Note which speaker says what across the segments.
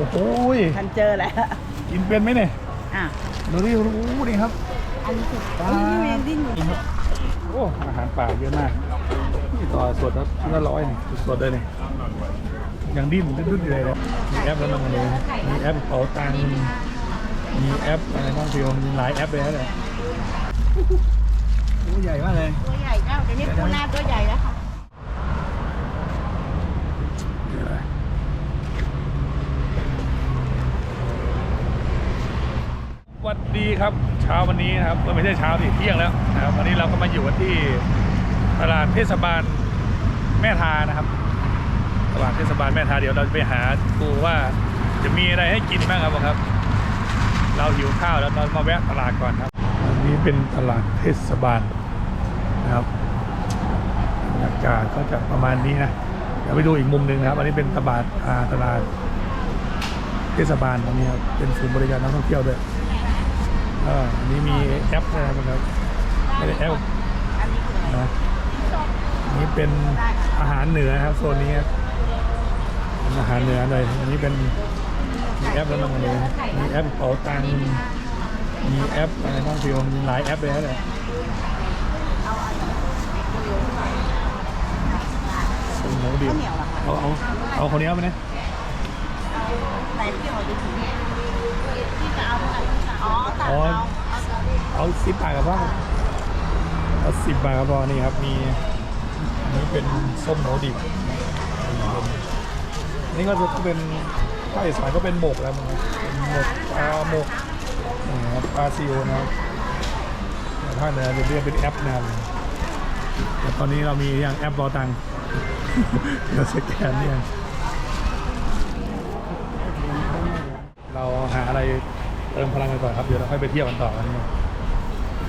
Speaker 1: โอ้โหย
Speaker 2: ทันเจอแล้ว
Speaker 1: กินเป็นไหมเนี่ย
Speaker 2: อะ
Speaker 1: ดูดิโอ้โหนี่ครับ
Speaker 2: อันนี้คือ
Speaker 1: ปลา
Speaker 2: อุ้ยนี่แมงดิ้นอยู่
Speaker 1: นี่ครับโอ้อาหารป่าเยอะมากนี่ต่อสดครับชิ้นละร้อยนี่สดๆเลยนี่ยังดิ้นดิ้นๆอยู่เลยนะมีแอปแล้วมันเลยมีแอปเป๋าตังค์มีแอปอะไรบ้างพี่มีหลายแอปเลยนะเนี่ยโอ้ใหญ่มากเลย
Speaker 2: ตัวใหญ่เจ้าเดี๋ยวนี้ปูนาตัวใหญ่แล้วค่ะ
Speaker 1: สวัสดี ครับเช้าวันนี้นะครับไม่ใช่เช้าสิเที่ยงแล้วนะครับวันนี้เราก็มาอยู่ที่ตลาดเทศบาลแม่ทานะครับ ตลาดเทศบาลแม่ทาเดี๋ยวเราจะไปหาดูว่าจะมีอะไรให้กินบ้างครับผมครับ เราหิวข้าวแล้วเรามาแวะตลาดก่อนครับอันนี้เป็นตลาดเทศบาลนะครับบรรยากาศก็จะประมาณนี้นะเดี๋ยวไปดูอีกมุมหนึ่งนะครับ อันนี้เป็นตลาดอาตลาดเทศบาลตรงนี้ครับเป็นศูนย์บริการนักท่องเที่ยวด้วย อ่าอันนี้มีแอปนะครับไม่ได้แอป
Speaker 2: อันนี้คืออะไร
Speaker 1: นะอันนี้เป็นอาหารเหนือครับโซนนี้ครับเป็นอาหารเหนือเลยอันนี้เป็นมีแอปแล้วมันเลยมีแอปเป๋าตังค์มีแอปอะไรบ้างพี่มีหลายแอปเลยนะเนี่ยเป็นหมูดิบ
Speaker 2: ข้าวเหนียวเหรอคะ
Speaker 1: เอาเอาเอาคนนี้เอาไปเนี่ย
Speaker 2: ไหนพี่เอาไปถึงที่จะเอา อ๋อตัดเอาเอาตัวนี้
Speaker 1: เอาสิบบาทกับพ่อเอาสิบบาทกับพ่อนี่ครับมีอันนี้เป็นส้มโหดิบนี่ก็จะเป็นภาคอีสานก็เป็นหมกแล้วมั้งครับเป็นหมกปลาหมกนี่ครับปลาซิวนะครับแต่ภาคเหนือจะเรียกเป็นแอปนะครับแต่ตอนนี้เรามีอย่างแอปรอตังค์เดี๋ยวสแกนเนี่ย เราหาอะไร เติมพลังกันก่อนครับเดี๋ยวเราค่อยไปเที่ยวกันต่อวันนี้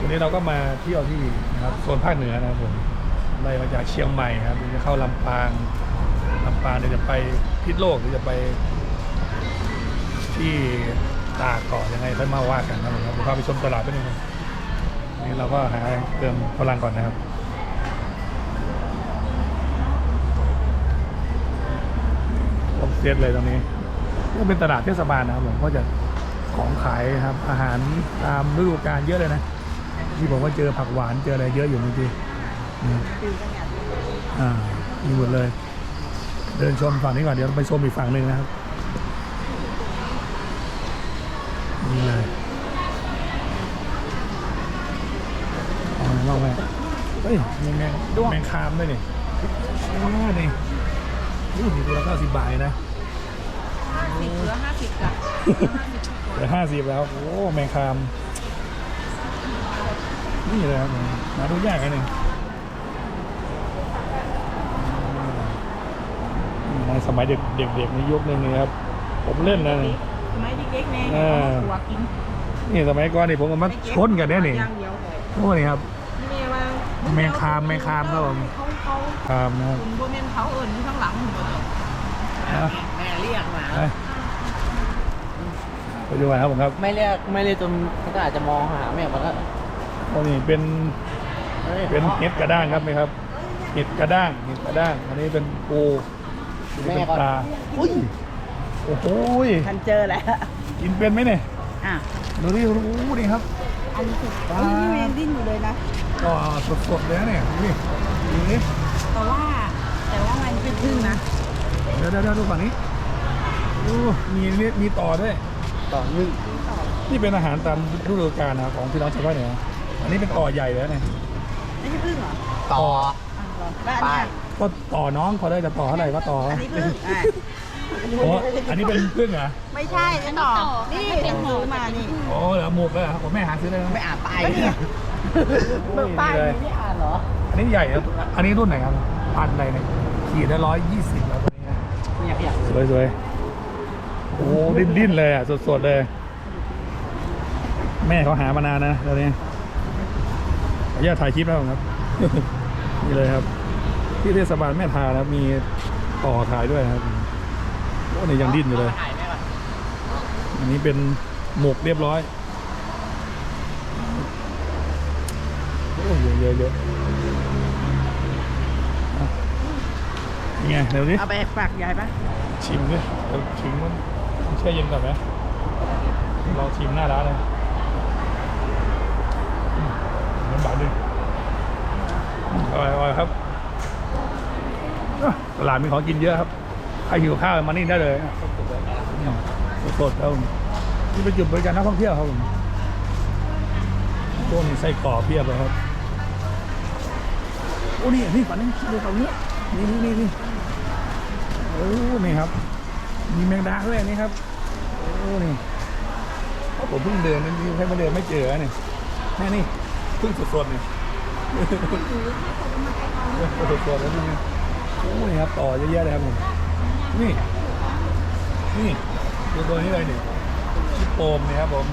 Speaker 1: วันนี้เราก็มาเที่ยวที่นะครับโซนภาคเหนือนะครับผมไล่มาจากเชียงใหม่ครับเดี๋ยวจะเข้าลำปางลำปางเดี๋ยวจะไปพิษโลกเดี๋ยวจะไป ที่ตากเกาะยังไงค่อยมาว่ากันนะครับผมเดี๋ยวพาไปชมตลาดไปหนึ่งนี่เราก็หาเติมพลังก่อนนะครับครบเซตเลยตรงนี้ก็เป็นตลาดเทศบาลนะครับผมก็จะ ของขายครับ อาหารตามฤดูกาลเยอะเลยนะ ที่ผมว่าเจอผักหวานเจออะไรเยอะอยู่เมื่อกี้นี่
Speaker 2: ฟิวกันอย่างนี้
Speaker 1: อ่ามีหมดเลย เดินชมฝั่งนี้ก่อนเดี๋ยวไปชมอีกฝั่งหนึ่งนะครับนี่เลยเอาอะไรบ้างแม่เฮ้ยมีแมงแมงคามด้วยนี่อ๋อนี่นี่มีตัวละเก้าสิบบาทนะ
Speaker 2: ห้าสิบเหลือห้าสิบจ้ะ
Speaker 1: เหลือห้าสิบแล้ว โอ้แมงคาม นี่เลยครับหาดูยากอันหนึ่งในสมัยเด็กเด็กๆในยุคนึงนี่ครับ ผมเล่นนะนี่
Speaker 2: สมัยเด็กๆเนี่ย
Speaker 1: เออ
Speaker 2: หัวกิน
Speaker 1: นี่สมัยก่อนนี่ผมก็มาชนกันเนี่ยนี่
Speaker 2: อย่างเดียวเลย
Speaker 1: โอ้นี่ครับ
Speaker 2: นี่แม่ว่า
Speaker 1: แมงคามแมงคามครับผม
Speaker 2: เขาเขา
Speaker 1: คามนะครับ
Speaker 2: คุณโบเมนเขาเอิญที่ข้างหลังคุณโบเมน
Speaker 1: อะ
Speaker 2: แม่ เรียกมา
Speaker 1: ไปไปดูกันครับผมครับ
Speaker 3: ไม่เรียกไม่เรียกจนเขาก็อาจจะมองหาแม่มันก็
Speaker 1: โอ้นี่เป็นเป็นเห็ดกระด้างครับไหมครับเห็ดกระด้างเห็ดกระด้าง อันนี้เป็นปูอันนี้เป็นปลาอุ้ยโอ้โหย
Speaker 2: ทันเจอแล้ว
Speaker 1: กินเป็นไหมเนี่ย
Speaker 2: อะ
Speaker 1: ดูดิโอ้โหนี่ครับ
Speaker 2: อันนี้คือ
Speaker 1: ปลา
Speaker 2: อุ้ยนี่แมงดิ้นอยู่เลยนะ
Speaker 1: ก็สดๆเลยนะเนี่ยดูนี่ดูนี่
Speaker 2: แต่ว่าแต่ว่ามันเป็นพึ่งนะ
Speaker 1: เดี๋ยวเดี๋ยวเดี๋ยวดูฝั่งนี้โอ้มีนี่มีต่อด้วย
Speaker 3: ต่อนึ่ง
Speaker 1: นี่เป็นอาหารตามฤดูกาลนะครับของพี่น้องชาวบ้านเหนืออันนี้เป็นต่อใหญ่เลยนะเนี่ย
Speaker 2: ไม่ใช่พึ่งเหรอ
Speaker 3: ต่อ
Speaker 2: อะเหรอแล้วอัน
Speaker 3: ป้า
Speaker 2: เนี้
Speaker 3: ย
Speaker 2: ย
Speaker 1: ก็ต่อน้องเขาได้จะต่อเท่าไหร่ก็ต่อ
Speaker 2: อันนี้พึ่งอะ
Speaker 1: โอ้อันนี้เป็นพึ่งเหรอ
Speaker 2: ไม่ใช่อันต่อนี่เป็นซื้อมานี่
Speaker 1: โอ้เหรอหมกเลยเหรอผมแม่หาซื้อได้ไหม
Speaker 3: ไม่อ่านป้าย
Speaker 2: ก็เนี่ยเบิกป้าย
Speaker 1: เลย
Speaker 3: ไม่อ่านเหรอ
Speaker 1: อันนี้ใหญ่นะอันนี้รุ่นไหนครับพันอะไรเนี่ยขีดละร้อยยี่สิบแล้วตัวนี้นะ
Speaker 3: ไม่อยากอยาก
Speaker 1: สวยสวย โอ้ดิ้นดิ้นเลยอะสดๆเลย แม่เขาหามานานนะตอนนี้ขออนุญาตถ่ายคลิปแล้วครับ นี่เลยครับ ที่เทศบาลแม่ทานะครับ มีต่อถ่ายด้วยนะครับโอ้นี่ยังดิ้นอยู่เลย
Speaker 3: ถ่ายไหมล่ะ
Speaker 1: อันนี้เป็นหมกเรียบร้อยโอ้เยอะเยอะเยอะอะนี่ไงเดี๋ยวนี้
Speaker 2: เอาไปฝากยายปะ
Speaker 1: ชิมดิเดี๋ยวชิมมัน แช่เย็นก่อนไหมลองชิมหน้าร้านเลยอืมน้ำบาดดิอร่อยอร่อยครับตลาดมีของกินเยอะครับ ใครหิวข้าวมานี่ได้เลยสดๆครับผมนี่เป็นจุดบริการนักท่องเที่ยวครับผมพวกนี้ไส้กรอกเพียบเลยครับโอ้นี่นี่ฝันนี่ดูฝั่งนี้นี่นี่นี่นี่โอ้นี่ครับ มีแมงดาด้วยอันนี่ครับโอ้นี่ผมเพิ่งเดินนี่ให้มาเดินไม่เจอนี่แม่นี่เพิ่งสดๆนี่สดๆแล้วนี่โอ้นี่ครับต่อเยอะแยะเลยครับผมนี่ นี่ดูตัวนี้เลยเนี่ยชิปโปมนี่ครับผม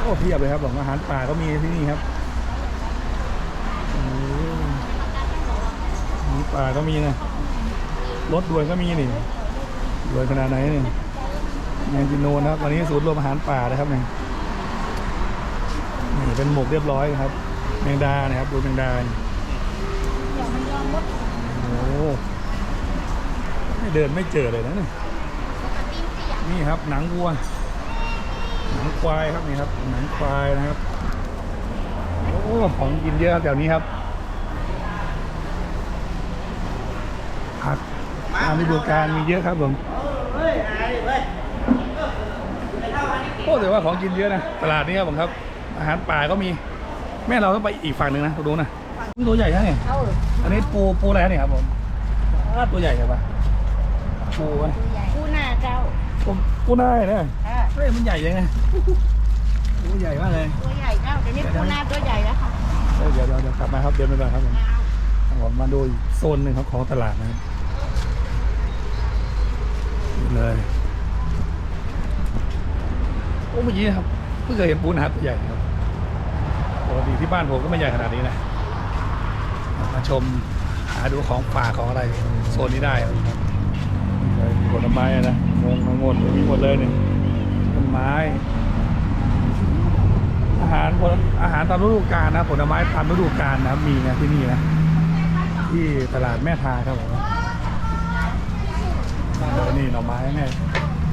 Speaker 1: โอ้เพียบเลยครับผมอาหารป่าก็มีที่นี่ครับอ้ยมีป่าก็มีนะ รถด่วนก็มีนี่ด่วนขนาดไหนนี่แมงจิโนนะครับวันนี้ศูนย์รวมอาหารป่านะครับนี่นี่เป็นหมกเรียบร้อยครับ แมงดานะครับดูแมงดาโอ้ไม่เดินไม่เจอเลยนะนี่นี่ครับหนังวัวหนังควายครับนี่ครับหนังควายนะครับโอ้ของกินเยอะครับแถวนี้ครับผักตาม ฤดูกาลมีเยอะครับผมโอ้แต่ว่าของกินเยอะนะตลาดนี้ครับผมครับ อาหารป่าก็มี แม่เราต้องไปอีกฝั่งหนึ่งนะดูนะตัวใหญ่นะเนี่ย
Speaker 2: เอา
Speaker 1: อันนี้ปูปูอะไรเนี่ยครับผมอ้าตัวใหญ่ใช่ปะปูอะ
Speaker 2: ผู้หน้าเจ้า
Speaker 1: ปูปูได้นะ
Speaker 2: อ่า
Speaker 1: เฮ้ยมันใหญ่ยังไงปูใหญ่มากเลย
Speaker 2: ตัวใหญ่เจ้าเดี๋ยวนี้ผู้หน้าตัวใหญ่แล้วค่ะ
Speaker 1: เดี๋ยวเดี๋ยวเดี๋ยวกลับมาครับเดินไปก่อนครับผมครับผมมาดูอีกโซนหนึ่งครับของตลาดนะครับนี่ เลย โอ้เมื่อกี้นะครับเพิ่งเคยเห็นปูนาตัวใหญ่ครับปกติที่บ้านผมก็ไม่ใหญ่ขนาดนี้นะ มาชมหาดูของป่าของอะไรโซนนี้ได้ครับนี่เลยมีผลไม้นะงงทั้งหมดมีหมดเลยเนี่ยต้นไม้ อาหารผลอาหารตามฤดูกาลนะผลไม้ตามฤดูกาลนะครับมีนะที่นี่นะ ที่ตลาดแม่ทาครับผมเดี๋ยว นี่หน่อไม้แม่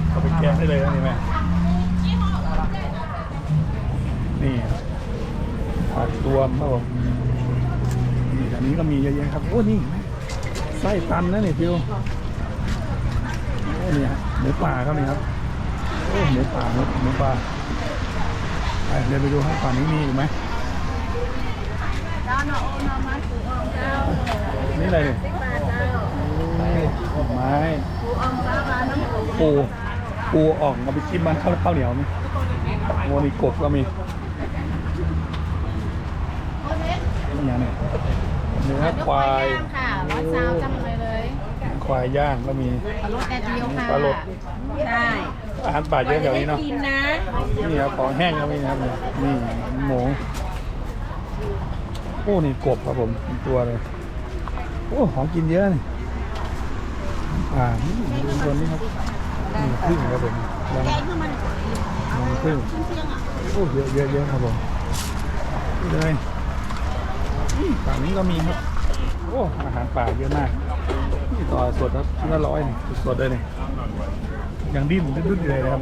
Speaker 1: เอาไปแกงได้เลยนะนี่แม่ นี่ผักรวมครับผมนี่อันนี้ก็มีเยอะแยะครับ โอ้ นี่แม่ไส้ตันนะนี่พิวโอ้นี่ฮะหมูป่าครับนี่ครับ โอ้หมูป่าหมูหมูป่าไปเดินไปดูครับฝั่งนี้มีอีกไหม
Speaker 2: เจ้าเนาะเนาะมาสู่ออมเจ้า
Speaker 1: นี่อะไรเนี่ย
Speaker 2: สิบบาทเจ้า
Speaker 1: โอ้ไม้
Speaker 2: สู่ออมเจ้ามาน้ำ ปู
Speaker 1: ปู ปูอ่องเอาไปจิ้มมันข้าวข้าวเหนียวนี่โมนี่กบก็มี
Speaker 2: โอ้เล็ก
Speaker 1: นี่อย่างเนี่ยเนื้อควาย
Speaker 2: ย่างค่ะร้อยซาวจำเลยเลย
Speaker 1: ควายย่างก็มี
Speaker 2: ปลาโลดแดดเดียวค่ะ
Speaker 1: ปลาโลด
Speaker 2: ใช่
Speaker 1: อาหารป่าเยอะแถวนี้เนาะ
Speaker 2: กินนะ
Speaker 1: นี่ครับของแห้งก็มีนะครับนี่หมูโอ้นี่กบครับผมเป็นตัวเลยโอ้ของกินเยอะนี่อ่านี่ดูตัวนี้ครับ นี่พึ่งครับผมลอง
Speaker 2: แกงคือมัน
Speaker 1: ลองพึ่ง
Speaker 2: เที่ยงอะ
Speaker 1: โอ้เยอะเยอะเยอะครับผมนี่เลยฝั่งนี้ก็มีครับโอ้อาหารป่าเยอะมากนี่ต่อสดครับชิ้นละร้อยนี่สดเลยนี่ยังดิ้นดุดๆอยู่เลยนะครับ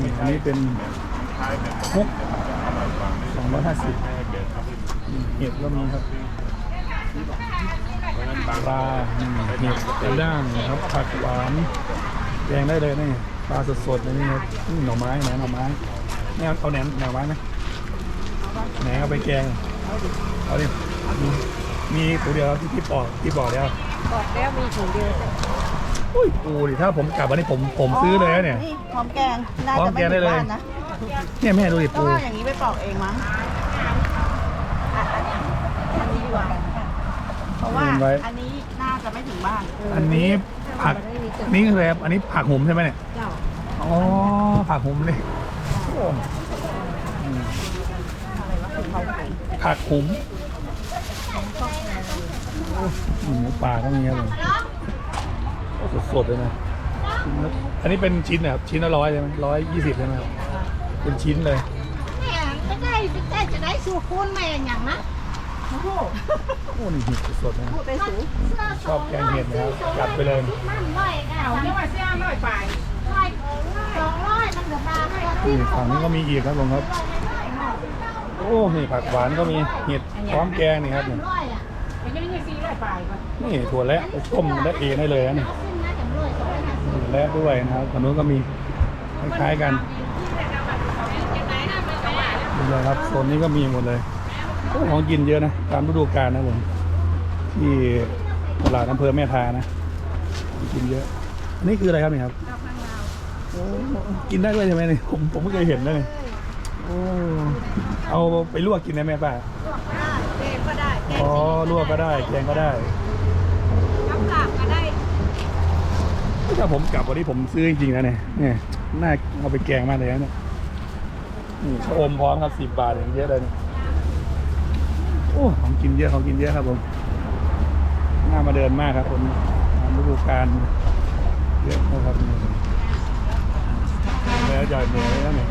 Speaker 1: นี่อันนี้เป็นมุกสองร้อยห้าสิบเห็ดก็มีครับปลาอืมเห็ดกระด้างนะครับผักหวาน แกงได้เลยนี่ปลาสดๆเลยนี่ครับนี่หน่อไม้แหนมหน่อไม้แนวเอาแหนมแหนมไม้ไหมแหนมเอาไปแกงเอาดิมีมีตัวเดียวครับที่ที่ปอกที่ปอกเดียว
Speaker 2: บอกแล้วมีถุงเดียว
Speaker 1: อุ้ยปูดิถ้าผมกลับวันนี้ผมผมซื้อเลยนะเนี่ย
Speaker 2: นี่หอมแกงน่า
Speaker 1: พร้อม
Speaker 2: จะไม่
Speaker 1: แกงได้
Speaker 2: ถึง
Speaker 1: เลย
Speaker 2: บ้านนะ
Speaker 1: เนี่ยแม่ดูดิ
Speaker 2: ก็
Speaker 1: ปู
Speaker 2: ว่าอย่างนี้ไปปอกเองมั้งอะอันนี้อันนี้ดีกว่าเพราะว่าอันนี้น่าจะไม่ถึงบ้าน
Speaker 1: อันนี้ ผักนี่คืออะไรครับอันนี้ผักหุมใช่ไหมเนี่ย
Speaker 2: เจ้า
Speaker 1: อ๋อผักหุมเลยโอ้อืมผักหุมโอ้หมูป่าก็มีครับผมโอ้สดๆเลยนะชิ้นละอันนี้เป็นชิ้นนะครับชิ้นละร้อยใช่ไหมร้อยยี่สิบใช่ไหมครับเป็นชิ้นเลย
Speaker 2: แม่ไม่ได้ไม่ได้จะได้สูคูณแม่อย่างนะ
Speaker 1: โอ้นี่เห็ดสดๆนะ
Speaker 2: พูดไปสูง
Speaker 1: ชอบแกงเห็ดนะครับจัดไปเลย
Speaker 4: เอาที่ว่าเสี้ยน้อยไป
Speaker 1: นี่ฝั่งนี้ก็มีอีกครับผมครับ โอ้นี่ผักหวานก็มีเห็ดพร้อมแกงนี่ครับเนี่ย
Speaker 4: มันยังไม่ซีร้อยไปก่อน
Speaker 1: นี่ถั่วและต้มและเองได้เลยนะนี่ถั่วและด้วยนะครับฝั่งนู้นก็มีคล้ายๆกันนี่เลยครับโซนนี้ก็มีหมดเลยโอ้ ของกินเยอะนะ ตามฤดูกาลนะผมที่ตลาดอำเภอแม่ทานะของกินเยอะ อันนี้คืออะไรครับนี่ครับโอ้กินได้ด้วยใช่ไหมนี่ผมผมไม่เคยเห็นเลยโอ้เอาไปลวกกินได้ไหมป้า
Speaker 2: แกงก็ได้แกง
Speaker 1: อ๋อลวกก็ได้แกงก็ได้
Speaker 2: น้ำกากก็ได้
Speaker 1: ถ้าผมกลับวันนี้ผมซื้อจริงๆนะเนี่ยเนี่ยน่าเอาไปแกงมากเลยนะเนี่ยนี่ชะอมพร้อมครับสิบบาทอย่างเยอะเลยเนี่ย โอ้ของกินเยอะของกินเยอะครับผมน่ามาเดินมากครับผมตามฤดูกาลเยอะนะครับนี่แล้วใหญ่เหนื่อยแล้วเนี่ย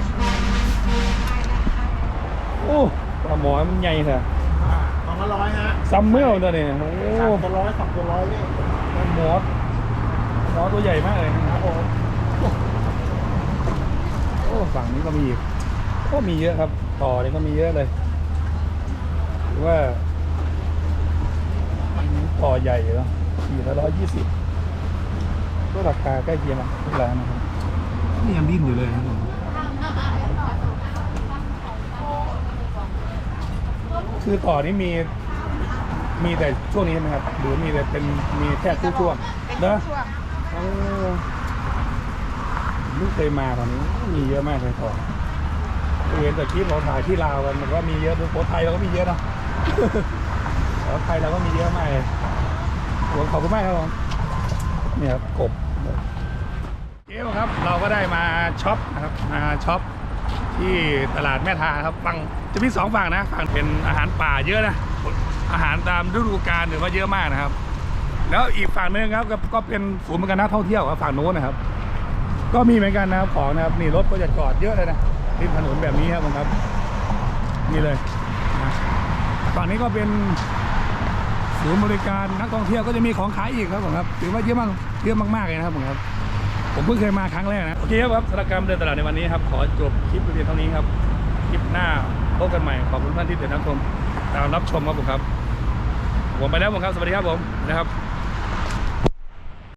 Speaker 1: โอ้ปลาหมอมันใหญ่เถอะ
Speaker 3: สองละร้อยฮะ
Speaker 1: ซัมเมอร์ตัวเนี่ยโอ้
Speaker 3: สามตัวร้อยสองตัวร้อยนี่
Speaker 1: หมอหมอตัวใหญ่มากเลยนะครับผมโอ้ฝั่งนี้ก็มีอีกก็มีเยอะครับ ต่อเนี่ยก็มีเยอะเลยหรือ ว่าต่อใหญ่เหรอสี่ละร้อยยี่สิบก็ราคาใกล้เคียงกันทุกร้านนะครับนี่ยังดิ้นอยู่เลยนะครับผมคือต่อนี้มี มีแต่ช่วงนี้ใช่ไหมครับหรือมีแต่เป็นมีแค่ทุกช่วงเนอะ
Speaker 2: ช่วง
Speaker 1: โอ้ไม่เคยมาตอนนี้ มีเยอะมากเลยต่อเห็นแต่คลิปเราถ่ายที่ลาวกันมันก็มีเยอะด้วยโพสไทยเราก็มีเยอะเนาะ แต่ว่าไทยเราก็มีเยอะมากเลยขอบคุณมากครับผมเนี่ยครับกบเกลครับเราก็ได้มาช็อปนะครับมาช็อปที่ตลาดแม่ทาครับฝั่งจะมีสองฝั่งนะฝั่งเป็นอาหารป่าเยอะนะอาหารตามฤดูกาลถือว่าเยอะมากนะครับ แล้วอีกฝั่งนึงครับก็เป็นศูนย์กันนักท่องเที่ยวครับฝั่งโน้นนะครับ ก็มีเหมือนกันนะครับของนะครับนี่รถก็จะจอดเยอะเลยนะริมถนนแบบนี้ครับผมครับนี่เลย ฝั่งนี้ก็เป็นศูนย์บริการนักท่องเที่ยวก็จะมีของขายอีกครับผมครับถือว่าเยอะมากเยอะมากๆเลยนะครับผมครับผมเพิ่งเคยมาครั้งแรกนะโอเคครับสารการเดินตลาดในวันนี้ครับขอจบคลิปเพียงเท่านี้ครับคลิปหน้าพบกันใหม่ขอบคุณท่านที่ติดตามชมตามรับชมครับผมครับผมไปแล้วผมครับสวัสดีครับผมนะครับ